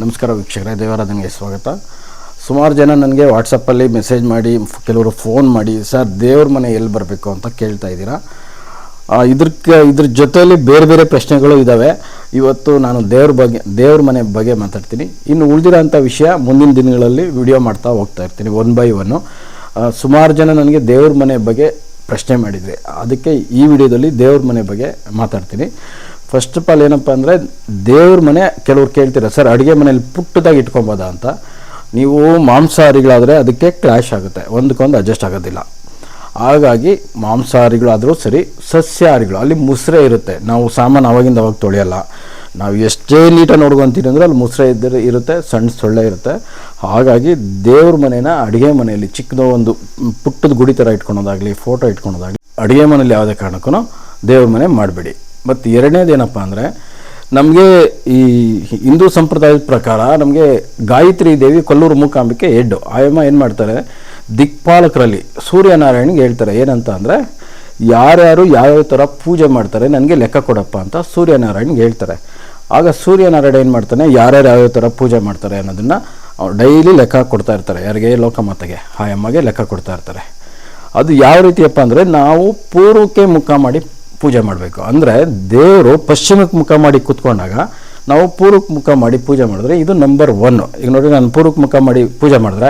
ನಮಸ್ಕಾರ ವೀಕ್ಷಕರೇ ದೇವರಾಧನೆಗೆ ಸ್ವಾಗತ. ಸುಮಾರು ಜನ ನನಗೆ ವಾಟ್ಸಪ್ಪಲ್ಲಿ ಮೆಸೇಜ್ ಮಾಡಿ ಕೆಲವರು ಫೋನ್ ಮಾಡಿ ಸರ್ ದೇವ್ರ ಮನೆ ಎಲ್ಲಿ ಬರಬೇಕು ಅಂತ ಕೇಳ್ತಾ ಇದ್ದೀರಾ? ಆ, ಇದ್ರಕ್ಕೆ ಇದ್ರ ಜೊತೆಯಲ್ಲಿ ಬೇರೆ ಬೇರೆ ಪ್ರಶ್ನೆಗಳು ಇದ್ದಾವೆ ಇವತ್ತು ನಾನು ದೇವ್ರ ಬಗ್ಗೆ ದೇವ್ರ ಮನೆ ಬಗ್ಗೆ ಮಾತಾಡ್ತೀನಿ. ಇನ್ನು ಉಳಿದಿರೋಂಥ ವಿಷಯ ಮುಂದಿನ ದಿನಗಳಲ್ಲಿ ವಿಡಿಯೋ ಮಾಡ್ತಾ ಹೋಗ್ತಾ ಇರ್ತೀನಿ ಒನ್ ಬೈ ಒನ್ನು ಸುಮಾರು ಜನ ನನಗೆ ದೇವ್ರ ಮನೆ ಬಗ್ಗೆ ಪ್ರಶ್ನೆ ಮಾಡಿದರೆ ಅದಕ್ಕೆ ಈ ವಿಡಿಯೋದಲ್ಲಿ ದೇವ್ರ ಮನೆ ಬಗ್ಗೆ ಮಾತಾಡ್ತೀನಿ. ಫಸ್ಟ್ ಆಫ್ ಆಲ್ ಏನಪ್ಪ ಅಂದರೆ ದೇವ್ರ ಮನೆ ಕೆಲವ್ರು ಕೇಳ್ತೀರ, ಸರ್, ಅಡುಗೆ ಮನೇಲಿ ಪುಟ್ಟದಾಗಿ ಇಟ್ಕೊಬೋದಾ ಅಂತ? ನೀವು ಮಾಂಸಾಹಾರಿಗಳಾದರೆ ಅದಕ್ಕೆ ಕ್ಲಾಶ್ ಆಗುತ್ತೆ, ಒಂದಕ್ಕೊಂದು ಅಡ್ಜಸ್ಟ್ ಆಗೋದಿಲ್ಲ. ಹಾಗಾಗಿ ಮಾಂಸಾಹಾರಿಗಳಾದರೂ ಸರಿ, ಸಸ್ಯಾಹಾರಿಗಳು, ಅಲ್ಲಿ ಮುಸ್ರೆ ಇರುತ್ತೆ. ನಾವು ಸಾಮಾನು ಅವಾಗಿಂದ ಅವಾಗ ತೊಳೆಯಲ್ಲ. ನಾವು ಎಷ್ಟೇ ನೀಟಾಗಿ ನೋಡ್ಕೊಂತೀವಿ ಅಂದರೆ ಅಲ್ಲಿ ಮುಸ್ರೆ ಇದ್ದರೆ ಇರುತ್ತೆ, ಸಣ್ಣ ಸೊಳ್ಳೆ ಇರುತ್ತೆ. ಹಾಗಾಗಿ ದೇವ್ರ ಮನೇನ ಅಡುಗೆ ಮನೆಯಲ್ಲಿ ಚಿಕ್ಕದೋ ಒಂದು ಪುಟ್ಟದ ಗುಡಿ ಥರ ಇಟ್ಕೊಳೋದಾಗಲಿ ಫೋಟೋ ಇಟ್ಕೊಳೋದಾಗಲಿ, ಅಡುಗೆ ಮನೇಲಿ ಯಾವುದೇ ಕಾರಣಕ್ಕೂ ದೇವ್ರ ಮನೆ ಮಾಡಬೇಡಿ. ಮತ್ತು ಎರಡನೇದು ಏನಪ್ಪ ಅಂದರೆ, ನಮಗೆ ಈ ಹಿಂದೂ ಸಂಪ್ರದಾಯದ ಪ್ರಕಾರ ನಮಗೆ ಗಾಯತ್ರಿ ದೇವಿ ಕೊಲ್ಲೂರು ಮೂಕಾಂಬಿಕೆ ಎಡ್ಡು. ಆಯಮ್ಮ ಏನು ಮಾಡ್ತಾರೆ, ದಿಕ್ಪಾಲಕರಲ್ಲಿ ಸೂರ್ಯನಾರಾಯಣಿಗೆ ಹೇಳ್ತಾರೆ, ಏನಂತ ಅಂದರೆ, ಯಾರ್ಯಾರು ಯಾವ್ಯಾವ ಥರ ಪೂಜೆ ಮಾಡ್ತಾರೆ, ನನಗೆ ಲೆಕ್ಕ ಕೊಡಪ್ಪ ಅಂತ ಸೂರ್ಯನಾರಾಯಣಿಗೆ ಹೇಳ್ತಾರೆ. ಆಗ ಸೂರ್ಯನಾರಾಯಣ ಏನು ಮಾಡ್ತಾನೆ, ಯಾರ್ಯಾರು ಯಾವ್ಯಾವ ಥರ ಪೂಜೆ ಮಾಡ್ತಾರೆ ಅನ್ನೋದನ್ನು ಡೈಲಿ ಲೆಕ್ಕ ಕೊಡ್ತಾ ಇರ್ತಾರೆ. ಯಾರಿಗೆ? ಲೋಕಮಾತೆಗೆ. ಆಯಮ್ಮಗೆ ಲೆಕ್ಕ ಕೊಡ್ತಾ ಇರ್ತಾರೆ. ಅದು ಯಾವ ರೀತಿಯಪ್ಪ ಅಂದರೆ, ನಾವು ಪೂರ್ವಕ್ಕೆ ಮುಖ ಮಾಡಿ ಪೂಜೆ ಮಾಡಬೇಕು. ಅಂದರೆ ದೇವರು ಪಶ್ಚಿಮಕ್ಕೆ ಮುಖ ಮಾಡಿ ಕೂತ್ಕೊಂಡಾಗ ನಾವು ಪೂರ್ವಕ್ಕೆ ಮುಖ ಮಾಡಿ ಪೂಜೆ ಮಾಡಿದ್ರೆ ಇದು ನಂಬರ್ ಒನ್ ಈಗ ನೋಡಿ ನಾನು ಪೂರ್ವಕ್ಕೆ ಮುಖ ಮಾಡಿ ಪೂಜೆ ಮಾಡಿದ್ರೆ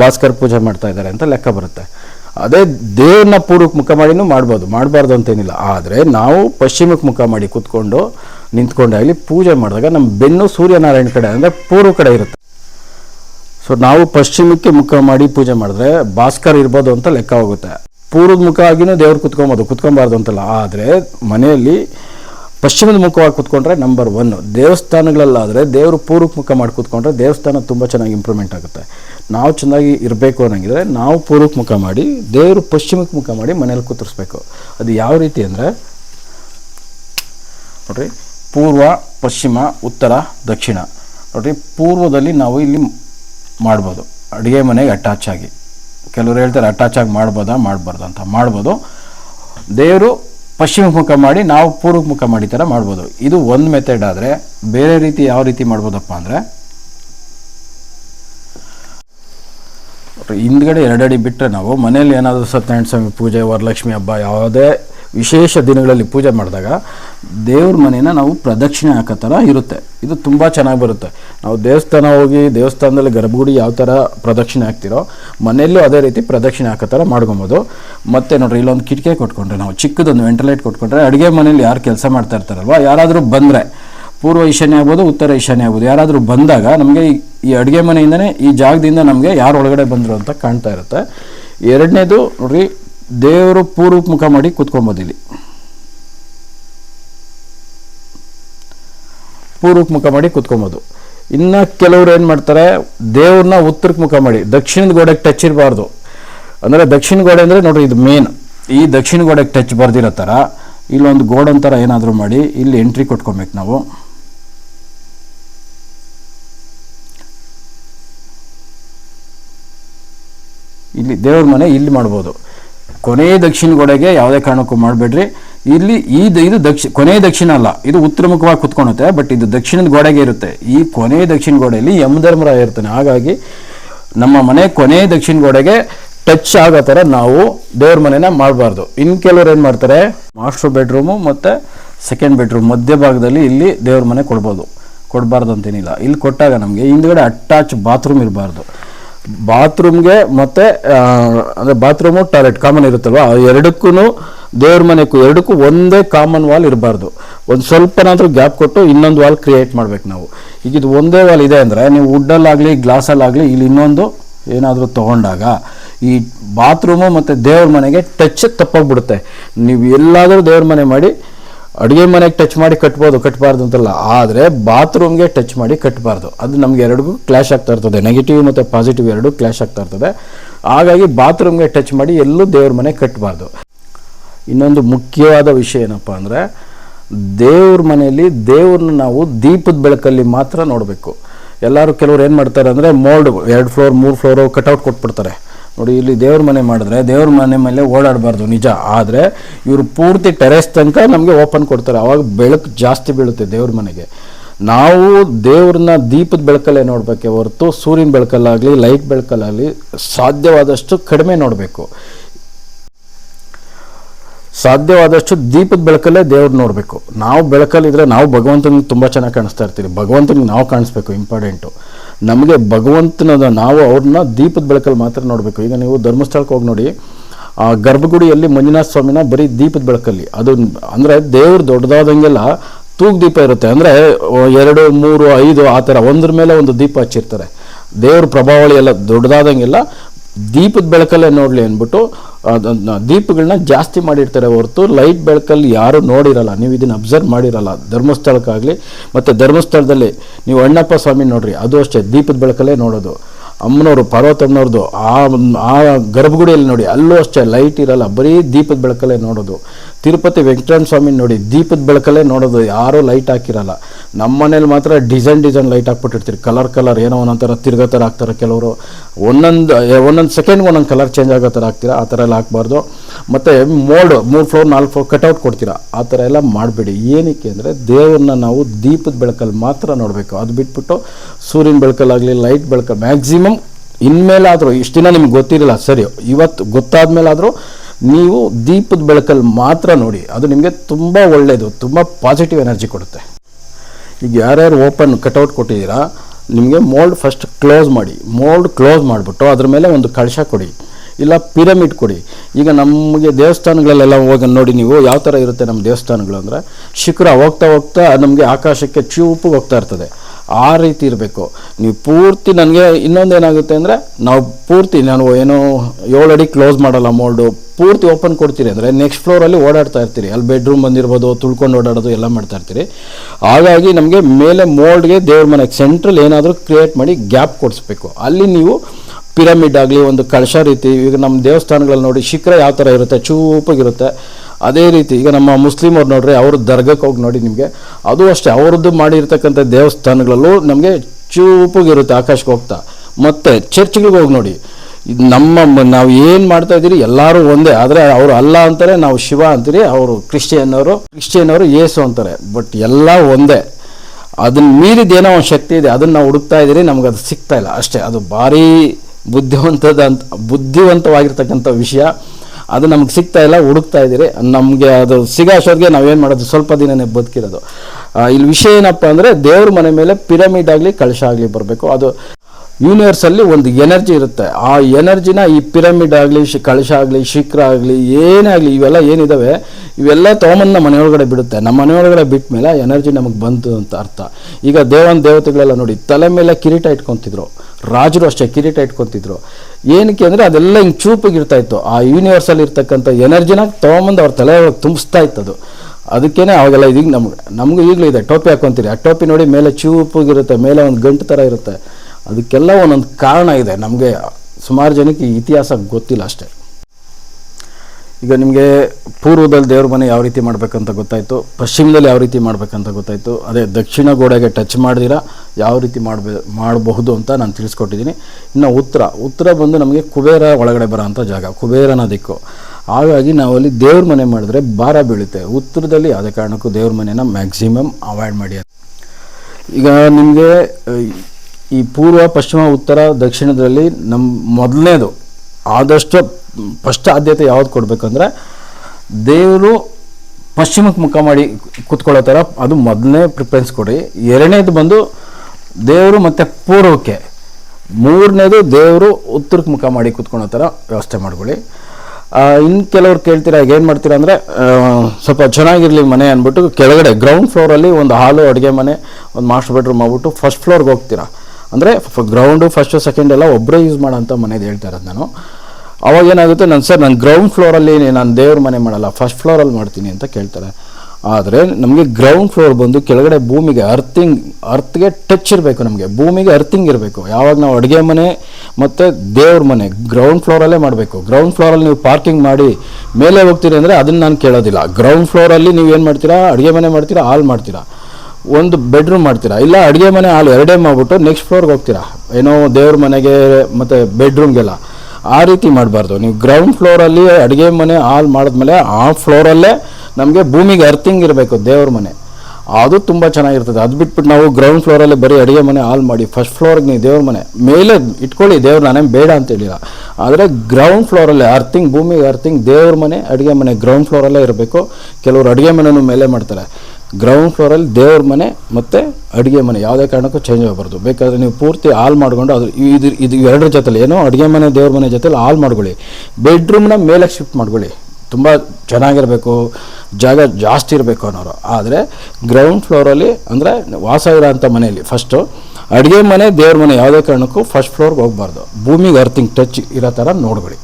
ಭಾಸ್ಕರ್ ಪೂಜೆ ಮಾಡ್ತಾ ಇದ್ದಾರೆ ಅಂತ ಲೆಕ್ಕ ಬರುತ್ತೆ. ಅದೇ ದೇವ್ರನ್ನ ಪೂರ್ವಕ್ಕೆ ಮುಖ ಮಾಡಿನೂ ಮಾಡ್ಬೋದು. ಮಾಡಬಾರ್ದು ಅಂತೇನಿಲ್ಲ. ಆದರೆ ನಾವು ಪಶ್ಚಿಮಕ್ಕೆ ಮುಖ ಮಾಡಿ ಕೂತ್ಕೊಂಡು ನಿಂತ್ಕೊಂಡಾಗಲಿ ಪೂಜೆ ಮಾಡಿದಾಗ ನಮ್ಮ ಬೆನ್ನು ಸೂರ್ಯನಾರಾಯಣ ಕಡೆ ಅಂದರೆ ಪೂರ್ವ ಕಡೆ ಇರುತ್ತೆ. ಸೊ ನಾವು ಪಶ್ಚಿಮಕ್ಕೆ ಮುಖ ಮಾಡಿ ಪೂಜೆ ಮಾಡಿದ್ರೆ ಭಾಸ್ಕರ್ ಇರ್ಬೋದು ಅಂತ ಲೆಕ್ಕ ಹೋಗುತ್ತೆ. ಪೂರ್ವದ ಮುಖ ಆಗಿನೂ ದೇವ್ರು ಕುತ್ಕೊಬೋದು. ಕುತ್ಕೊಬಾರ್ದು ಅಂತಲ್ಲ. ಆದರೆ ಮನೆಯಲ್ಲಿ ಪಶ್ಚಿಮದ ಮುಖವಾಗಿ ಕುತ್ಕೊಂಡ್ರೆ ನಂಬರ್ ಒನ್ನು ದೇವಸ್ಥಾನಗಳಲ್ಲಾದರೆ ದೇವರು ಪೂರ್ವ ಮುಖ ಮಾಡಿ ಕೂತ್ಕೊಂಡ್ರೆ ದೇವಸ್ಥಾನ ತುಂಬ ಚೆನ್ನಾಗಿ ಇಂಪ್ರೂವ್ಮೆಂಟ್ ಆಗುತ್ತೆ. ನಾವು ಚೆನ್ನಾಗಿ ಇರಬೇಕು ಅನ್ನೋಂಗಿದ್ರೆ ನಾವು ಪೂರ್ವ ಮುಖ ಮಾಡಿ, ದೇವರು ಪಶ್ಚಿಮಕ್ಕೆ ಮುಖ ಮಾಡಿ ಮನೇಲಿ ಕೂತರಿಸ್ಬೇಕು. ಅದು ಯಾವ ರೀತಿ ಅಂದರೆ ನೋಡ್ರಿ, ಪೂರ್ವ, ಪಶ್ಚಿಮ, ಉತ್ತರ, ದಕ್ಷಿಣ. ನೋಡ್ರಿ, ಪೂರ್ವದಲ್ಲಿ ನಾವು ಇಲ್ಲಿ ಮಾಡ್ಬೋದು. ಅಡುಗೆ ಮನೆಗೆ ಅಟ್ಯಾಚ್ ಆಗಿ. ಕೆಲವರು ಹೇಳ್ತಾರೆ ಅಟ್ಯಾಚ್ ಆಗಿ ಮಾಡ್ಬೋದಾ? ಮಾಡಬಾರ್ದು ಅಂತ. ಮಾಡ್ಬೋದು. ದೇವರು ಪಶ್ಚಿಮ ಮುಖ ಮಾಡಿ, ನಾವು ಪೂರ್ವ ಮುಖ ಮಾಡಿ ಥರ ಮಾಡ್ಬೋದು. ಇದು ಒಂದು ಮೆಥಡ್ ಆದರೆ ಬೇರೆ ರೀತಿ ಯಾವ ರೀತಿ ಮಾಡ್ಬೋದಪ್ಪ ಅಂದರೆ, ಹಿಂದ್ಗಡೆ ಎರಡಡಿ ಬಿಟ್ಟರೆ ನಾವು ಮನೇಲಿ ಏನಾದರೂ ಸತ್ಯನಾರಾಯಣ ಸ್ವಾಮಿ ಪೂಜೆ, ವರಲಕ್ಷ್ಮಿ ಹಬ್ಬ ಯಾವುದೇ ವಿಶೇಷ ದಿನಗಳಲ್ಲಿ ಪೂಜೆ ಮಾಡಿದಾಗ ದೇವ್ರ ಮನೇನ ನಾವು ಪ್ರದಕ್ಷಿಣೆ ಹಾಕೋ ಥರ ಇರುತ್ತೆ. ಇದು ತುಂಬ ಚೆನ್ನಾಗಿ ಬರುತ್ತೆ. ನಾವು ದೇವಸ್ಥಾನ ಹೋಗಿ ದೇವಸ್ಥಾನದಲ್ಲಿ ಗರ್ಭಗುಡಿ ಯಾವ ಥರ ಪ್ರದಕ್ಷಿಣೆ ಹಾಕ್ತಿರೋ, ಮನೆಯಲ್ಲೂ ಅದೇ ರೀತಿ ಪ್ರದಕ್ಷಿಣೆ ಹಾಕೋ ಥರ ಮಾಡ್ಕೊಬೋದು. ಮತ್ತು ನೋಡ್ರಿ, ಇಲ್ಲೊಂದು ಕಿಟಕಿ ಕೊಟ್ಕೊಂಡ್ರೆ ನಾವು, ಚಿಕ್ಕದೊಂದು ವೆಂಟಿಲೇಟ್ ಕೊಟ್ಕೊಂಡ್ರೆ ಅಡುಗೆ ಮನೇಲಿ ಯಾರು ಕೆಲಸ ಮಾಡ್ತಾ ಇರ್ತಾರಲ್ವ, ಯಾರಾದರೂ ಬಂದರೆ, ಪೂರ್ವ ಈಶಾನ್ಯ ಆಗ್ಬೋದು, ಉತ್ತರ ಈಶಾನ್ಯ ಆಗ್ಬೋದು, ಯಾರಾದರೂ ಬಂದಾಗ ನಮಗೆ ಈ- ಅಡುಗೆ ಮನೆಯಿಂದನೇ ಈ ಜಾಗದಿಂದ ನಮಗೆ ಯಾರು ಒಳಗಡೆ ಬಂದರು ಅಂತ ಕಾಣ್ತಾ ಇರುತ್ತೆ. ಎರಡನೇದು ನೋಡ್ರಿ ದೇವರು ಪೂರ್ವಮುಖ ಮುಖ ಮಾಡಿ ಕೂತ್ಕೊಬೋದು ಇಲ್ಲಿ ಪೂರ್ವಕ್ಕೆ ಮುಖ ಮಾಡಿ ಕೂತ್ಕೊಬೋದು. ಇನ್ನು ಕೆಲವರು ಏನು ಮಾಡ್ತಾರೆ, ದೇವ್ರನ್ನ ಉತ್ತರಕ್ಕೆ ಮುಖ ಮಾಡಿ, ದಕ್ಷಿಣದ ಗೋಡೆಗೆ ಟಚ್ ಇರಬಾರ್ದು. ಅಂದರೆ ದಕ್ಷಿಣ ಗೋಡೆ ಅಂದರೆ ನೋಡ್ರಿ ಇದು ಮೇನ್ ಈ ದಕ್ಷಿಣ ಗೋಡೆಗೆ ಟಚ್ ಬರ್ದಿರೋ ಥರ ಇಲ್ಲೊಂದು ಗೋಡನ್ ಥರ ಏನಾದರೂ ಮಾಡಿ, ಇಲ್ಲಿ ಎಂಟ್ರಿ ಕೊಟ್ಕೊಬೇಕು ನಾವು. ಇಲ್ಲಿ ದೇವ್ರ ಮನೆ ಇಲ್ಲಿ ಮಾಡ್ಬೋದು. ಕೊನೆ ದಕ್ಷಿಣ ಗೋಡೆಗೆ ಯಾವುದೇ ಕಾರಣಕ್ಕೂ ಮಾಡಬೇಡ್ರಿ. ಇಲ್ಲಿ ಈ ಇದು ದಕ್ಷಿಣ ಕೊನೆ ದಕ್ಷಿಣ ಅಲ್ಲ, ಇದು ಉತ್ತರ ಮುಖವಾಗಿ ಕುತ್ಕೊಳುತ್ತೆ ಬಟ್ ಇದು ದಕ್ಷಿಣದ ಗೋಡೆಗೆ ಇರುತ್ತೆ. ಈ ಕೊನೆ ದಕ್ಷಿಣ ಗೋಡೆಯಲ್ಲಿ ಯಮಧರ್ಮರಾಯ ಇರ್ತಾನೆ. ಹಾಗಾಗಿ ನಮ್ಮ ಮನೆ ಕೊನೆ ದಕ್ಷಿಣ ಗೋಡೆಗೆ ಟಚ್ ಆಗೋ ಥರ ನಾವು ದೇವ್ರ ಮನೆನ ಮಾಡಬಾರ್ದು. ಇನ್ನು ಕೆಲವ್ರು ಏನು ಮಾಡ್ತಾರೆ ಮಾಸ್ಟರ್ ಬೆಡ್ರೂಮು ಮತ್ತು ಸೆಕೆಂಡ್ ಬೆಡ್ರೂಮ್ ಮಧ್ಯಭಾಗದಲ್ಲಿ ಇಲ್ಲಿ ದೇವ್ರ ಮನೆ ಕೊಡ್ಬೋದು. ಕೊಡಬಾರ್ದು ಅಂತೇನಿಲ್ಲ. ಇಲ್ಲಿ ಕೊಟ್ಟಾಗ ನಮಗೆ ಹಿಂದ್ಗಡೆ ಅಟ್ಯಾಚ್ ಬಾತ್ರೂಮ್ ಇರಬಾರ್ದು. ಬಾತ್ರೂಮ್ಗೆ ಮತ್ತು ಅಂದರೆ ಬಾತ್ರೂಮು, ಟಾಯ್ಲೆಟ್, ಕಾಮನ್ ಇರುತ್ತಲ್ವ? ಎರಡಕ್ಕೂ ದೇವ್ರ ಮನೆಗೂ, ಎರಡಕ್ಕೂ ಒಂದೇ ಕಾಮನ್ ವಾಲ್ ಇರಬಾರ್ದು. ಒಂದು ಸ್ವಲ್ಪನಾದರೂ ಗ್ಯಾಪ್ ಕೊಟ್ಟು ಇನ್ನೊಂದು ವಾಲ್ ಕ್ರಿಯೇಟ್ ಮಾಡ್ಬೇಕು ನಾವು. ಈಗ ಇದು ಒಂದೇ ವಾಲ್ ಇದೆ ಅಂದರೆ, ನೀವು ವುಡ್ಡಲ್ಲಾಗಲಿ ಗ್ಲಾಸಲ್ಲಾಗಲಿ, ಇಲ್ಲಿ ಇನ್ನೊಂದು ಏನಾದರೂ ತಗೊಂಡಾಗ, ಈ ಬಾತ್ರೂಮು ಮತ್ತು ದೇವ್ರ ಮನೆಗೆ ಟಚ್ ತಪ್ಪಾಗ್ಬಿಡುತ್ತೆ. ನೀವು ಎಲ್ಲಾದರೂ ದೇವ್ರ ಮನೆ ಮಾಡಿ ಅಡುಗೆ ಮನೆಗೆ ಟಚ್ ಮಾಡಿ ಕಟ್ಬೋದು ಕಟ್ಟಬಾರ್ದು ಅಂತಲ್ಲ. ಆದರೆ ಬಾತ್ರೂಮ್ಗೆ ಟಚ್ ಮಾಡಿ ಕಟ್ಟಬಾರ್ದು ಅದು ನಮಗೆ ಎರಡಿಗೂ ಕ್ಲಾಶ್ ಆಗ್ತಾ ಇರ್ತದೆ. ನೆಗೆಟಿವ್ ಮತ್ತು ಪಾಸಿಟಿವ್ ಎರಡೂ ಕ್ಲಾಶ್ ಆಗ್ತಾ ಇರ್ತದೆ. ಹಾಗಾಗಿ ಬಾತ್ರೂಮ್ಗೆ ಟಚ್ ಮಾಡಿ ಎಲ್ಲೂ ದೇವ್ರ ಮನೆ ಕಟ್ಟಬಾರ್ದು ಇನ್ನೊಂದು ಮುಖ್ಯವಾದ ವಿಷಯ ಏನಪ್ಪ ಅಂದರೆ, ದೇವ್ರ ಮನೆಯಲ್ಲಿ ದೇವ್ರನ್ನ ನಾವು ದೀಪದ ಬೆಳಕಲ್ಲಿ ಮಾತ್ರ ನೋಡಬೇಕು. ಎಲ್ಲರೂ ಕೆಲವ್ರು ಏನು ಮಾಡ್ತಾರೆ ಅಂದರೆ ಮೋಲ್ಡ್ ಎರಡು ಫ್ಲೋರ್ ಮೂರು ಫ್ಲೋರು ಕಟೌಟ್ ಕೊಟ್ಬಿಡ್ತಾರೆ. ನೋಡಿ, ಇಲ್ಲಿ ದೇವ್ರ ಮನೆ ಮಾಡಿದ್ರೆ ದೇವ್ರ ಮನೆ ಮೇಲೆ ಓಡಾಡಬಾರ್ದು, ನಿಜ. ಆದರೆ ಇವರು ಪೂರ್ತಿ ಟೆರೆಸ್ ತನಕ ನಮಗೆ ಓಪನ್ ಕೊಡ್ತಾರೆ. ಅವಾಗ ಬೆಳಕು ಜಾಸ್ತಿ ಬೀಳುತ್ತೆ ದೇವ್ರ ಮನೆಗೆ. ನಾವು ದೇವ್ರನ್ನ ದೀಪದ ಬೆಳಕಲ್ಲೇ ನೋಡಬೇಕೆ ಹೊರತು, ಸೂರ್ಯನ ಬೆಳಕಲ್ಲಾಗಲಿ ಲೈಟ್ ಬೆಳಕಲ್ಲಾಗಲಿ ಸಾಧ್ಯವಾದಷ್ಟು ಕಡಿಮೆ ನೋಡಬೇಕು. ಸಾಧ್ಯವಾದಷ್ಟು ದೀಪದ ಬೆಳಕಲ್ಲೇ ದೇವ್ರು ನೋಡಬೇಕು. ನಾವು ಬೆಳಕಲ್ಲಿದ್ರೆ ನಾವು ಭಗವಂತನಿಗೆ ತುಂಬ ಚೆನ್ನಾಗಿ ಕಾಣಿಸ್ತಾ ಇರ್ತೀವಿ. ಭಗವಂತನಿಗೆ ನಾವು ಕಾಣಿಸ್ಬೇಕು, ಇಂಪಾರ್ಟೆಂಟು. ನಮಗೆ ಭಗವಂತನದ ನಾವು ಅವ್ರನ್ನ ದೀಪದ ಬೆಳಕಲ್ಲಿ ಮಾತ್ರ ನೋಡಬೇಕು. ಈಗ ನೀವು ಧರ್ಮಸ್ಥಳಕ್ಕೆ ಹೋಗಿ ನೋಡಿ, ಆ ಗರ್ಭಗುಡಿಯಲ್ಲಿ ಮಂಜುನಾಥ ಸ್ವಾಮಿನ ಬರೀ ದೀಪದ ಬೆಳಕಲ್ಲಿ, ಅದು ಅಂದರೆ ದೇವ್ರು ದೊಡ್ಡದಾದಂಗೆಲ್ಲ ತೂಗು ದೀಪ ಇರುತ್ತೆ. ಅಂದರೆ ಎರಡು, ಮೂರು, ಐದು, ಆ ಥರ ಒಂದ್ರ ಮೇಲೆ ಒಂದು ದೀಪ ಹಚ್ಚಿರ್ತಾರೆ. ದೇವ್ರ ಪ್ರಭಾವಳಿ ಎಲ್ಲ ದೊಡ್ಡದಾದಂಗೆಲ್ಲ ದೀಪದ ಬೆಳಕಲ್ಲೇ ನೋಡಲಿ ಅಂದ್ಬಿಟ್ಟು ದೀಪಗಳನ್ನ ಜಾಸ್ತಿ ಮಾಡಿರ್ತಾರೆ ಹೊರತು ಲೈಟ್ ಬೆಳಕಲ್ಲಿ ಯಾರು ನೋಡಿರಲ್ಲ. ನೀವು ಇದನ್ನು ಅಬ್ಸರ್ವ್ ಮಾಡಿರಲ್ಲ. ಧರ್ಮಸ್ಥಳಕ್ಕಾಗಲಿ, ಮತ್ತು ಧರ್ಮಸ್ಥಳದಲ್ಲಿ ನೀವು ಅಣ್ಣಪ್ಪ ಸ್ವಾಮಿ ನೋಡ್ರಿ, ಅದು ಅಷ್ಟೇ, ದೀಪದ ಬೆಳಕಲ್ಲೇ ನೋಡೋದು. ಅಮ್ಮನವರು, ಪಾರ್ವತಮ್ಮನವ್ರದ್ದು, ಆ ಆ ಗರ್ಭಗುಡಿಯಲ್ಲಿ ನೋಡಿ, ಅಲ್ಲೂ ಅಷ್ಟೇ ಲೈಟ್ ಇರಲ್ಲ, ಬರೀ ದೀಪದ ಬೆಳಕಲ್ಲೇ ನೋಡೋದು. ತಿರುಪತಿ ವೆಂಕಟರಮಣ ಸ್ವಾಮಿ ನೋಡಿ, ದೀಪದ ಬೆಳಕಲ್ಲೇ ನೋಡೋದು ಯಾರೂ ಲೈಟ್ ಹಾಕಿರಲ್ಲ. ನಮ್ಮ ಮನೇಲಿ ಮಾತ್ರ ಡಿಸೈನ್ ಡಿಸೈನ್ ಲೈಟ್ ಹಾಕ್ಬಿಟ್ಟಿರ್ತೀರಿ. ಕಲರ್ ಕಲರ್ ಏನೋ ಒಂದೊಂಥರ ತಿರ್ಗೋ ಥರ ಹಾಕ್ತಾರೆ ಕೆಲವರು. ಒಂದೊಂದು ಒಂದೊಂದು ಸೆಕೆಂಡ್ಗೆ ಒಂದೊಂದು ಕಲರ್ ಚೇಂಜ್ ಆಗೋ ಥರ ಹಾಕ್ತೀರಾ? ಆ ಥರ ಎಲ್ಲ ಹಾಕ್ಬಾರ್ದು. ಮತ್ತು ಮೋಲ್ಡು ಮೂರು ಫ್ಲೋರ್ ನಾಲ್ಕು ಫ್ಲೋರ್ ಕಟ್ಔಟ್ ಕೊಡ್ತೀರಾ? ಆ ಥರ ಎಲ್ಲ ಮಾಡಬೇಡಿ. ಏನಕ್ಕೆ ಅಂದರೆ ದೇವ್ರನ್ನ ನಾವು ದೀಪದ ಬೆಳಕಲ್ಲಿ ಮಾತ್ರ ನೋಡಬೇಕು. ಅದು ಬಿಟ್ಬಿಟ್ಟು ಸೂರ್ಯನ ಬೆಳಕಲ್ಲಾಗಲಿ ಲೈಟ್ ಬೆಳಕಲ್ಲಿ ಮ್ಯಾಕ್ಸಿಮಮ್ ಇನ್ಮೇಲಾದರೂ, ಇಷ್ಟು ದಿನ ನಿಮ್ಗೆ ಗೊತ್ತಿರಲಿಲ್ಲ ಸರಿ, ಇವತ್ತು ಗೊತ್ತಾದ ಮೇಲಾದರೂ ನೀವು ದೀಪದ ಬೆಳಕಲ್ಲಿ ಮಾತ್ರ ನೋಡಿ, ಅದು ನಿಮಗೆ ತುಂಬ ಒಳ್ಳೆಯದು ತುಂಬ ಪಾಸಿಟಿವ್ ಎನರ್ಜಿ ಕೊಡುತ್ತೆ. ಈಗ ಯಾರ್ಯಾರು ಓಪನ್ ಕಟೌಟ್ ಕೊಟ್ಟಿದ್ದೀರಾ, ನಿಮಗೆ ಮೋಲ್ಡ್ ಫಸ್ಟ್ ಕ್ಲೋಸ್ ಮಾಡಿ ಮೋಲ್ಡ್ ಕ್ಲೋಸ್ ಮಾಡಿಬಿಟ್ಟು ಅದ್ರ ಮೇಲೆ ಒಂದು ಕಳಶ ಕೊಡಿ, ಇಲ್ಲ ಪಿರಮಿಡ್ ಕೊಡಿ. ಈಗ ನಮಗೆ ದೇವಸ್ಥಾನಗಳಲ್ಲೆಲ್ಲ ಹೋಗಿ ನೋಡಿ ನೀವು ಯಾವ ಥರ ಇರುತ್ತೆ ನಮ್ಮ ದೇವಸ್ಥಾನಗಳು ಅಂದರೆ, ಶಿಖರ ಹೋಗ್ತಾ ಹೋಗ್ತಾ ನಮಗೆ ಆಕಾಶಕ್ಕೆ ಚೂಪು ಹೋಗ್ತಾ ಇರ್ತದೆ. ಆ ರೀತಿ ಇರಬೇಕು. ನೀವು ಪೂರ್ತಿ ನನಗೆ ಇನ್ನೊಂದು ಏನಾಗುತ್ತೆ ಅಂದರೆ, ನಾವು ಪೂರ್ತಿ ನಾನು ಏನೋ ಏಳು ಅಡಿ ಕ್ಲೋಸ್ ಮಾಡಲ್ಲ ಮೋಲ್ಡು ಪೂರ್ತಿ ಓಪನ್ ಕೊಡ್ತೀರಿ ಅಂದರೆ ನೆಕ್ಸ್ಟ್ ಫ್ಲೋರಲ್ಲಿ ಓಡಾಡ್ತಾ ಇರ್ತೀರಿ. ಅಲ್ಲಿ ಬೆಡ್ರೂಮ್ ಬಂದಿರ್ಬೋದು, ತುಳ್ಕೊಂಡು ಓಡಾಡೋದು ಎಲ್ಲ ಮಾಡ್ತಾ ಇರ್ತೀರಿ. ಹಾಗಾಗಿ ನಮಗೆ ಮೇಲೆ ಮೋಲ್ಡ್ಗೆ ದೇವ್ರ ಮನೆಗೆ ಸೆಂಟ್ರಲ್ ಏನಾದರೂ ಕ್ರಿಯೇಟ್ ಮಾಡಿ ಗ್ಯಾಪ್ ಕೊಡಿಸ್ಬೇಕು. ಅಲ್ಲಿ ನೀವು ಪಿರಮಿಡ್ ಆಗಲಿ, ಒಂದು ಕಳಶ ರೀತಿ, ಈಗ ನಮ್ಮ ದೇವಸ್ಥಾನಗಳಲ್ಲಿ ನೋಡಿ, ಶಿಖರ ಯಾವ ಥರ ಇರುತ್ತೆ? ಚೂಪಾಗಿರುತ್ತೆ ಅದೇ ರೀತಿ, ಈಗ ನಮ್ಮ ಮುಸ್ಲಿಮ್ ಅವ್ರು ನೋಡ್ರಿ, ಅವ್ರ ದರ್ಗಕ್ಕೆ ಹೋಗಿ ನೋಡಿ ನಿಮಗೆ, ಅದು ಅಷ್ಟೇ, ಅವ್ರದ್ದು ಮಾಡಿರ್ತಕ್ಕಂಥ ದೇವಸ್ಥಾನಗಳಲ್ಲೂ ನಮಗೆ ಚೂಪಾಗಿರುತ್ತೆ ಆಕಾಶಕ್ಕೆ ಹೋಗ್ತಾ. ಮತ್ತು ಚರ್ಚ್ಗಳಿಗೆ ಹೋಗಿ ನೋಡಿ. ನಮ್ಮ ನಾವು ಏನು ಮಾಡ್ತಾ ಇದ್ದೀರಿ, ಎಲ್ಲರೂ ಒಂದೇ, ಆದರೆ ಅವರು ಅಲ್ಲ ಅಂತಾರೆ, ನಾವು ಶಿವ ಅಂತೀರಿ, ಅವರು ಕ್ರಿಶ್ಚಿಯನ್ ಅವರು ಕ್ರಿಶ್ಚಿಯನ್ ಅವರು ಯೇಸು ಅಂತಾರೆ. ಬಟ್ ಎಲ್ಲ ಒಂದೇ. ಅದನ್ನ ಮೀರಿದ ಏನೋ ಒಂದು ಶಕ್ತಿ ಇದೆ, ಅದನ್ನು ನಾವು ಹುಡುಕ್ತಾ ಇದ್ದೀರಿ, ನಮ್ಗೆ ಅದು ಸಿಗ್ತಾ ಇಲ್ಲ. ಅಷ್ಟೇ, ಅದು ಭಾರಿ ಬುದ್ಧಿವಂತದ ಅಂತ, ಬುದ್ಧಿವಂತವಾಗಿರ್ತಕ್ಕಂಥ ವಿಷಯ. ಅದು ನಮ್ಗೆ ಸಿಗ್ತಾ ಇಲ್ಲ, ಹುಡುಕ್ತಾ ಇದ್ದೀರಿ. ನಮಗೆ ಅದು ಸಿಗೋಷ್ಟೊತ್ತಿಗೆ ನಾವೇನು ಮಾಡೋದು? ಸ್ವಲ್ಪ ದಿನನೇ ಬದುಕಿರೋದು. ಇಲ್ಲಿ ವಿಷಯ ಏನಪ್ಪ ಅಂದರೆ ದೇವ್ರ ಮನೆ ಮೇಲೆ ಪಿರಮಿಡ್ ಆಗಲಿ, ಕಳಶ ಆಗಲಿ ಬರಬೇಕು. ಅದು ಯೂನಿವರ್ಸಲ್ಲಿ ಒಂದು ಎನರ್ಜಿ ಇರುತ್ತೆ. ಆ ಎನರ್ಜಿನ ಈ ಪಿರಮಿಡ್ ಆಗಲಿ, ಶಿ, ಕಳಶ ಆಗಲಿ, ಶಿಖರ ಆಗಲಿ, ಏನೇ ಆಗಲಿ, ಇವೆಲ್ಲ ಏನಿದ್ದಾವೆ ಇವೆಲ್ಲ ತೊಗೊಂಬಂದು ಮನೆಯೊಳಗಡೆ ಬಿಡುತ್ತೆ. ನಮ್ಮ ಮನೆಯೊಳಗಡೆ ಬಿಟ್ಟ ಮೇಲೆ ಎನರ್ಜಿ ನಮಗೆ ಬಂತು ಅಂತ ಅರ್ಥ. ಈಗ ದೇವನ ದೇವತೆಗಳೆಲ್ಲ ನೋಡಿ, ತಲೆ ಮೇಲೆ ಕಿರೀಟ ಇಟ್ಕೊತಿದ್ರು. ರಾಜರು ಅಷ್ಟೇ ಕಿರೀಟ ಇಟ್ಕೊತಿದ್ರು. ಏನಕ್ಕೆ ಅಂದರೆ ಅದೆಲ್ಲ ಹಿಂಗೆ ಚೂಪಿಗಿರ್ತಾ ಇತ್ತು. ಆ ಯೂನಿವರ್ಸಲ್ಲಿ ಇರ್ತಕ್ಕಂಥ ಎನರ್ಜಿನ ತೊಗೊಂಬಂದು ಅವ್ರ ತಲೆ ಒಳಗೆ ತುಂಬಿಸ್ತಾ ಅದು ಅದಕ್ಕೇನೆ ಅವಾಗೆಲ್ಲ ಇದೀಗ ನಮ್ಗೆ, ನಮಗೂ ಈಗಲೂ ಇದೆ. ಟೋಪಿ ಹಾಕೊಂತೀರಿ. ಆ ಟೋಪಿ ನೋಡಿ ಮೇಲೆ ಚೂಪಾಗಿರುತ್ತೆ, ಮೇಲೆ ಒಂದು ಗಂಟು ಥರ ಇರುತ್ತೆ. ಅದಕ್ಕೆಲ್ಲ ಒಂದೊಂದು ಕಾರಣ ಇದೆ. ನಮಗೆ ಸುಮಾರು ಜನಕ್ಕೆ ಇತಿಹಾಸ ಗೊತ್ತಿಲ್ಲ ಅಷ್ಟೇ. ಈಗ ನಿಮಗೆ ಪೂರ್ವದಲ್ಲಿ ದೇವ್ರ ಮನೆ ಯಾವ ರೀತಿ ಮಾಡಬೇಕಂತ ಗೊತ್ತಾಯಿತು, ಪಶ್ಚಿಮದಲ್ಲಿ ಯಾವ ರೀತಿ ಮಾಡಬೇಕಂತ ಗೊತ್ತಾಯಿತು, ಅದೇ ದಕ್ಷಿಣ ಗೋಡೆಗೆ ಟಚ್ ಮಾಡಿದಿರ, ಯಾವ ರೀತಿ ಮಾಡಬೇ, ಮಾಡಬಹುದು ಅಂತ ನಾನು ತಿಳಿಸ್ಕೊಟ್ಟಿದ್ದೀನಿ. ಇನ್ನು ಉತ್ತರ ಉತ್ತರ ಬಂದು ನಮಗೆ ಕುಬೇರ ಒಳಗಡೆ ಬರೋ ಅಂಥ ಜಾಗ, ಕುಬೇರನ ದಿಕ್ಕು. ಹಾಗಾಗಿ ಅಲ್ಲಿ ದೇವ್ರ ಮನೆ ಮಾಡಿದ್ರೆ ಭಾರ ಬೀಳುತ್ತೆ. ಉತ್ತರದಲ್ಲಿ ಯಾವುದೇ ಕಾರಣಕ್ಕೂ ದೇವ್ರ ಮನೆನ ಮ್ಯಾಕ್ಸಿಮಮ್ ಅವಾಯ್ಡ್ ಮಾಡಿ ಈಗ ನಿಮಗೆ, ಈ ಪೂರ್ವ, ಪಶ್ಚಿಮ, ಉತ್ತರ, ದಕ್ಷಿಣದಲ್ಲಿ ನಮ್ಮ ಮೊದಲನೇದು ಆದಷ್ಟು ಫಸ್ಟ್ ಆದ್ಯತೆ ಯಾವ್ದು ಕೊಡಬೇಕಂದ್ರೆ ದೇವರು ಪಶ್ಚಿಮಕ್ಕೆ ಮುಖ ಮಾಡಿ ಕೂತ್ಕೊಳ್ಳೋ ಥರ ಅದು ಮೊದಲನೇ ಪ್ರಿಫರೆನ್ಸ್ ಕೊಡಿ. ಎರಡನೇದು ಬಂದು ದೇವರು ಮತ್ತು ಪೂರ್ವಕ್ಕೆ. ಮೂರನೇದು ದೇವರು ಉತ್ತರಕ್ಕೆ ಮುಖ ಮಾಡಿ ಕೂತ್ಕೊಳ್ಳೋ ಥರ ವ್ಯವಸ್ಥೆ ಮಾಡ್ಕೊಳ್ಳಿ. ಇನ್ನು ಕೆಲವ್ರು ಕೇಳ್ತೀರಾ ಏನು ಮಾಡ್ತೀರಾ ಅಂದರೆ ಸ್ವಲ್ಪ ಚೆನ್ನಾಗಿರಲಿ ಮನೆ ಅಂದ್ಬಿಟ್ಟು ಕೆಳಗಡೆ ಗ್ರೌಂಡ್ ಫ್ಲೋರಲ್ಲಿ ಒಂದು ಹಾಲು, ಅಡುಗೆ ಮನೆ, ಒಂದು ಮಾಸ್ಟರ್ ಬೆಡ್ರೂಮ್ ಆಗ್ಬಿಟ್ಟು ಫಸ್ಟ್ ಫ್ಲೋರ್ಗೆ ಹೋಗ್ತೀರಾ. ಅಂದರೆ ಗ್ರೌಂಡು ಫಸ್ಟು ಸೆಕೆಂಡ್ ಎಲ್ಲ ಒಬ್ಬರೇ ಯೂಸ್ ಮಾಡೋಂಥ ಮನೇದು ಹೇಳ್ತಾ ಇರೋದು ನಾನು. ಅವಾಗ ಏನಾಗುತ್ತೆ, ನಾನು ಸರ್ ನಾನು ಗ್ರೌಂಡ್ ಫ್ಲೋರಲ್ಲಿ ನಾನು ದೇವ್ರ ಮನೆ ಮಾಡಲ್ಲ ಫಸ್ಟ್ ಫ್ಲೋರಲ್ಲಿ ಮಾಡ್ತೀನಿ ಅಂತ ಕೇಳ್ತಾರೆ. ಆದರೆ ನಮಗೆ ಗ್ರೌಂಡ್ ಫ್ಲೋರ್ ಬಂದು ಕೆಳಗಡೆ ಭೂಮಿಗೆ ಅರ್ಥಿಂಗ್ ಅರ್ತ್ಗೆ ಟಚ್ ಇರಬೇಕು ನಮಗೆ. ಭೂಮಿಗೆ ಅರ್ಥಿಂಗ್ ಇರಬೇಕು. ಯಾವಾಗ ನಾವು ಅಡುಗೆ ಮನೆ ಮತ್ತು ದೇವ್ರ ಮನೆ ಗ್ರೌಂಡ್ ಫ್ಲೋರಲ್ಲೇ ಮಾಡಬೇಕು. ಗ್ರೌಂಡ್ ಫ್ಲೋರಲ್ಲಿ ನೀವು ಪಾರ್ಕಿಂಗ್ ಮಾಡಿ ಮೇಲೆ ಹೋಗ್ತೀರಿ ಅಂದರೆ ಅದನ್ನು ನಾನು ಕೇಳೋದಿಲ್ಲ. ಗ್ರೌಂಡ್ ಫ್ಲೋರಲ್ಲಿ ನೀವು ಏನು ಮಾಡ್ತೀರಾ? ಅಡುಗೆ ಮನೆ ಮಾಡ್ತೀರಾ? ಹಾಲ್ ಮಾಡ್ತೀರಾ? ಒಂದು ಬೆಡ್ರೂಮ್ ಮಾಡ್ತೀರಾ? ಇಲ್ಲ, ಅಡುಗೆ ಮನೆ ಹಾಲು ಎರಡೇ ಮಾಡಿಬಿಟ್ಟು ನೆಕ್ಸ್ಟ್ ಫ್ಲೋರ್ಗೆ ಹೋಗ್ತೀರಾ? ಏನೋ ದೇವ್ರ ಮನೆಗೆ ಮತ್ತು ಬೆಡ್ರೂಮ್ಗೆಲ್ಲ ಆ ರೀತಿ ಮಾಡಬಾರ್ದು. ನೀವು ಗ್ರೌಂಡ್ ಫ್ಲೋರಲ್ಲಿ ಅಡುಗೆ ಮನೆ ಹಾಲ್ ಮಾಡಿದ್ಮೇಲೆ ಆ ಫ್ಲೋರಲ್ಲೇ ನಮಗೆ ಭೂಮಿಗೆ ಅರ್ಥಿಂಗ್ ಇರಬೇಕು, ದೇವ್ರ ಮನೆ. ಅದು ತುಂಬ ಚೆನ್ನಾಗಿರ್ತದೆ. ಅದು ಬಿಟ್ಬಿಟ್ಟು ನಾವು ಗ್ರೌಂಡ್ ಫ್ಲೋರಲ್ಲಿ ಬರೀ ಅಡುಗೆ ಮನೆ ಹಾಲ್ ಮಾಡಿ ಫಸ್ಟ್ ಫ್ಲೋರ್ಗೆ ನೀವು ದೇವ್ರ ಮನೆ. ಮೇಲೆ ಇಟ್ಕೊಳ್ಳಿ, ದೇವ್ರ ಮನೆ ಬೇಡ ಅಂತ ಹೇಳಿಲ್ಲ. ಆದರೆ ಗ್ರೌಂಡ್ ಫ್ಲೋರಲ್ಲೇ ಅರ್ಥಿಂಗ್ ಭೂಮಿಗೆ ಅರ್ಥಿಂಗ್ ದೇವ್ರ ಮನೆ, ಅಡುಗೆ ಮನೆ ಗ್ರೌಂಡ್ ಫ್ಲೋರಲ್ಲೇ ಇರಬೇಕು. ಕೆಲವರು ಅಡುಗೆ ಮನೆಯೂ ಮೇಲೆ ಮಾಡ್ತಾರೆ. ಗ್ರೌಂಡ್ ಫ್ಲೋರಲ್ಲಿ ದೇವ್ರ ಮನೆ ಮತ್ತು ಅಡುಗೆ ಮನೆ, ಯಾವುದೇ ಕಾರಣಕ್ಕೂ ಚೇಂಜ್ ಆಗಬಾರ್ದು. ಬೇಕಾದರೆ ನೀವು ಪೂರ್ತಿ ಹಾಲ್ ಮಾಡಿಕೊಂಡು ಅದು ಇದು ಇದು ಎರಡರ ಜೊತೆಲಿ, ಏನೋ ಅಡುಗೆ ಮನೆ, ದೇವ್ರ ಮನೆ ಜೊತೆಲಿ ಹಾಲ್ ಮಾಡ್ಕೊಳ್ಳಿ. ಬೆಡ್ರೂಮ್ನ ಮೇಲೆ ಶಿಫ್ಟ್ ಮಾಡ್ಕೊಳ್ಳಿ. ತುಂಬ ಚೆನ್ನಾಗಿರಬೇಕು, ಜಾಗ ಜಾಸ್ತಿ ಇರಬೇಕು ಅನ್ನೋರು. ಆದರೆ ಗ್ರೌಂಡ್ ಫ್ಲೋರಲ್ಲಿ ಅಂದರೆ ವಾಸ ಇರೋಂಥ ಮನೆಯಲ್ಲಿ ಫಸ್ಟು ಅಡುಗೆ ಮನೆ, ದೇವ್ರ ಮನೆ ಯಾವುದೇ ಕಾರಣಕ್ಕೂ ಫಸ್ಟ್ ಫ್ಲೋರ್ಗೆ ಹೋಗಬಾರ್ದು. ಭೂಮಿಗೆ ಅರ್ಥಿಂಗ್ ಟಚ್ ಇರೋ ಥರ ನೋಡ್ಕೊಳ್ಳಿ.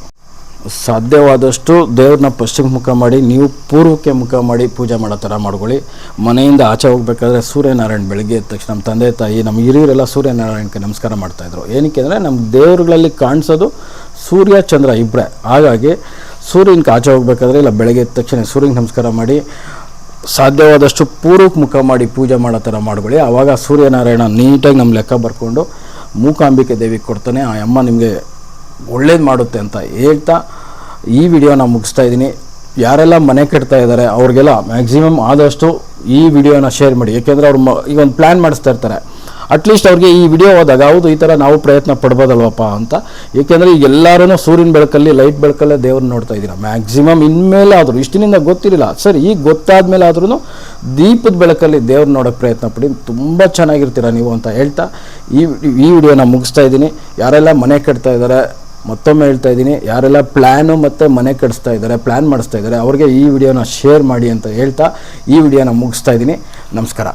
ಸಾಧ್ಯವಾದಷ್ಟು ದೇವ್ರನ್ನ ಪಶ್ಚಿಮ ಮುಖ ಮಾಡಿ, ನೀವು ಪೂರ್ವಕ್ಕೆ ಮುಖ ಮಾಡಿ ಪೂಜೆ ಮಾಡೋ ಥರ ಮಾಡ್ಕೊಳ್ಳಿ. ಮನೆಯಿಂದ ಆಚೆ ಹೋಗ್ಬೇಕಾದ್ರೆ ಸೂರ್ಯನಾರಾಯಣ ಬೆಳಗ್ಗೆ ಎದ್ದ ತಕ್ಷಣ ನಮ್ಮ ತಂದೆ, ತಾಯಿ, ನಮ್ಮ ಹಿರಿಯರೆಲ್ಲ ಸೂರ್ಯನಾರಾಯಣಕ್ಕೆ ನಮಸ್ಕಾರ ಮಾಡ್ತಾಯಿದ್ರು ಏನಕ್ಕೆ ಅಂದರೆ ನಮ್ಮ ದೇವರುಗಳಲ್ಲಿ ಕಾಣಿಸೋದು ಸೂರ್ಯ, ಚಂದ್ರ ಇಬ್ಬರೇ ಹಾಗಾಗಿ ಸೂರ್ಯನಿಗೆ ಆಚೆ ಹೋಗ್ಬೇಕಾದ್ರೆ ಇಲ್ಲ, ಬೆಳಗ್ಗೆ ಎದ್ದ ತಕ್ಷಣ ಸೂರ್ಯನಿಗೆ ನಮಸ್ಕಾರ ಮಾಡಿ, ಸಾಧ್ಯವಾದಷ್ಟು ಪೂರ್ವಕ್ಕೆ ಮುಖ ಮಾಡಿ ಪೂಜೆ ಮಾಡೋ ಥರ ಮಾಡ್ಕೊಳ್ಳಿ. ಆವಾಗ ಸೂರ್ಯನಾರಾಯಣ ನೀಟಾಗಿ ನಮ್ಮ ಲೆಕ್ಕ ಬರ್ಕೊಂಡು, ಮೂಕಾಂಬಿಕೆ ದೇವಿಗೆ ಕೊಡ್ತಾನೆ. ಆ ಅಮ್ಮ ನಿಮಗೆ ಒಳ್ಳೇದು ಮಾಡುತ್ತೆ ಅಂತ ಹೇಳ್ತಾ ಈ ವಿಡಿಯೋನ ಮುಗಿಸ್ತಾ ಇದ್ದೀನಿ. ಯಾರೆಲ್ಲ ಮನೆ ಕಟ್ತಾ ಇದ್ದಾರೆ, ಅವ್ರಿಗೆಲ್ಲ ಮ್ಯಾಕ್ಸಿಮಮ್ ಆದಷ್ಟು ಈ ವಿಡಿಯೋನ ಶೇರ್ ಮಾಡಿ. ಏಕೆಂದರೆ ಅವ್ರು ಮ ಈಗ ಒಂದು ಪ್ಲ್ಯಾನ್ ಮಾಡಿಸ್ತಾ ಇರ್ತಾರೆ. ಅಟ್ಲೀಸ್ಟ್ ಅವ್ರಿಗೆ ಈ ವಿಡಿಯೋ ಹೋದಾಗ, ಹೌದು, ಈ ಥರ ನಾವು ಪ್ರಯತ್ನ ಪಡ್ಬೋದಲ್ವಪ್ಪ ಅಂತ. ಏಕೆಂದರೆ ಈಗ ಎಲ್ಲರೂ ಸೂರ್ಯನ ಬೆಳಕಲ್ಲಿ ಲೈಟ್ ಬೆಳಕಲ್ಲೇ ದೇವ್ರನ್ನ ನೋಡ್ತಾ ಇದ್ದೀರ? ಮ್ಯಾಕ್ಸಿಮಮ್ ಇನ್ಮೇಲೆ ಆದರೂ, ಇಷ್ಟಿನಿಂದ ಗೊತ್ತಿರಲಿಲ್ಲ. ಸರಿ, ಈಗ ಗೊತ್ತಾದ ಮೇಲೆ ಆದ್ರೂ ದೀಪದ ಬೆಳಕಲ್ಲಿ ದೇವ್ರನ್ನ ನೋಡೋಕೆ ಪ್ರಯತ್ನ ಪಡಿ. ತುಂಬ ಚೆನ್ನಾಗಿರ್ತೀರ ನೀವು ಅಂತ ಹೇಳ್ತಾ ಈ ಈ ವಿಡಿಯೋನ ಮುಗಿಸ್ತಾ ಇದ್ದೀನಿ. ಯಾರೆಲ್ಲ ಮನೆ ಕಟ್ತಾ ಇದ್ದಾರೆ ಮತ್ತೊಮ್ಮೆ ಹೇಳ್ತಾ ಇದ್ದೀನಿ, ಯಾರೆಲ್ಲ ಪ್ಲ್ಯಾನು ಮತ್ತು ಮನೆ ಕಟ್ಟಿಸ್ತಾ ಇದ್ದಾರೆ ಪ್ಲ್ಯಾನ್ ಮಾಡಿಸ್ತಾ ಇದ್ದಾರೆ, ಅವ್ರಿಗೆ ಈ ವಿಡಿಯೋನ ಶೇರ್ ಮಾಡಿ ಅಂತ ಹೇಳ್ತಾ ಈ ವಿಡಿಯೋನ ಮುಗಿಸ್ತಾ ಇದ್ದೀನಿ. ನಮಸ್ಕಾರ.